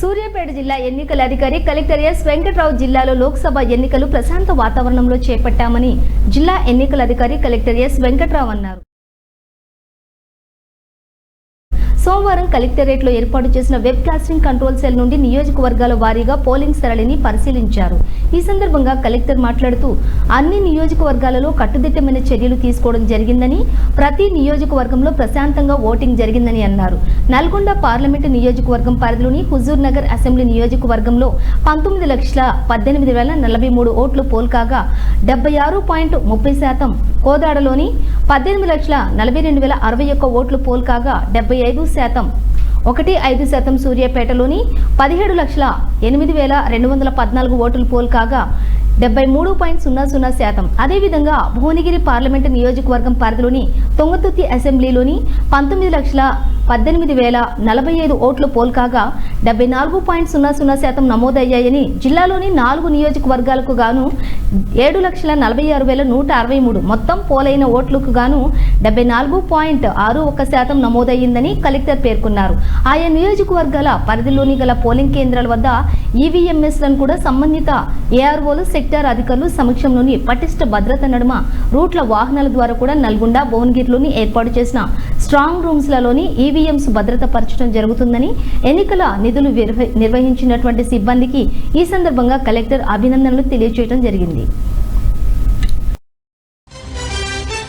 సూర్యాపేట జిల్లా ఎన్నికల అధికారి కలెక్టర్ ఎస్ వెంకట్రావు జిల్లాలో లోక్సభ ఎన్నికలు ప్రశాంత వాతావరణంలో చేపట్టామని జిల్లా ఎన్నికల అధికారి కలెక్టర్ ఎస్ వెంకట్రావు అన్నారు. సోమవారం కలెక్టరేట్లో ఏర్పాటు చేసిన వెబ్ కాస్టింగ్ కంట్రోల్ సెల్ నుండి నియోజకవర్గాల వారీగా పోలింగ్ సరళిని పరిశీలించారు. ఈ సందర్భంగా కలెక్టర్ మాట్లాడుతూ అన్ని నియోజకవర్గాలలో కట్టుదిట్టమైన చర్యలు తీసుకోవడం జరిగిందని ప్రతి నియోజకవర్గంలో ప్రశాంతంగా ఓటింగ్ జరిగిందని అన్నారు. నల్గొండ పార్లమెంటు నియోజకవర్గం పరిధిలోని హుజూర్ నగర్ అసెంబ్లీ నియోజకవర్గంలో పంతొమ్మిది లక్షల పద్దెనిమిది వేల నలభై మూడు ఓట్లు పోల్కాగా డెబ్బై ఆరు పాయింట్ ముప్పై శాతం కోదాడలోని పద్దెనిమిది లక్షల నలభై రెండు వేల అరవై ఒక్క ఓట్లు పోల్కాగా డెబ్బై ఐదు శాతం. ఒకటి ఐదు శాతం సూర్యాపేటలోని పదిహేడు లక్షల ఎనిమిది వేల రెండు వందల పద్నాలుగు ఓట్లు పోల్ కాగా డెబ్బై మూడు పాయింట్ సున్నా సున్నా శాతం. అదేవిధంగా భువనగిరి పార్లమెంటు నియోజకవర్గం పరిధిలోని తొంగతుర్తి అసెంబ్లీలోని పంతొమ్మిది లక్షల పద్దెనిమిది వేల నలభై ఐదు ఓట్లు పోల్కాగా డెబ్బై నాలుగు పాయింట్ సున్నా సున్నా శాతం నమోదయ్యాయని జిల్లాలోని నాలుగు నియోజకవర్గాలకు గాను ఏడు లక్షల నలభై ఆరు వేల నూట అరవై మూడు మొత్తం పోలైన ఓట్లకు గాను డెబ్బై నాలుగు పాయింట్ ఆరు ఒక్క శాతం నమోదయ్యిందని కలెక్టర్ పేర్కొన్నారు. ఆయా నియోజకవర్గాల పరిధిలోని గల పోలింగ్ కేంద్రాల వద్ద ఈవీఎంఎస్లను కూడా సంబంధిత ఏఆర్ఓలు సెక్టార్ అధికారులు సమక్షంలోని పటిష్ట భద్రత నడుమ రూట్ల వాహనాల ద్వారా కూడా నల్గొండ భువనగిరిలోని ఏర్పాటు చేసిన స్ట్రాంగ్ రూమ్స్లలోని ఈవీఎంస్ భద్రత పరచడం జరుగుతుందని ఎన్నికల నిధులు నిర్వహించినటువంటి సిబ్బందికి ఈ సందర్భంగా కలెక్టర్ అభినందనలు తెలియజేయడం జరిగింది.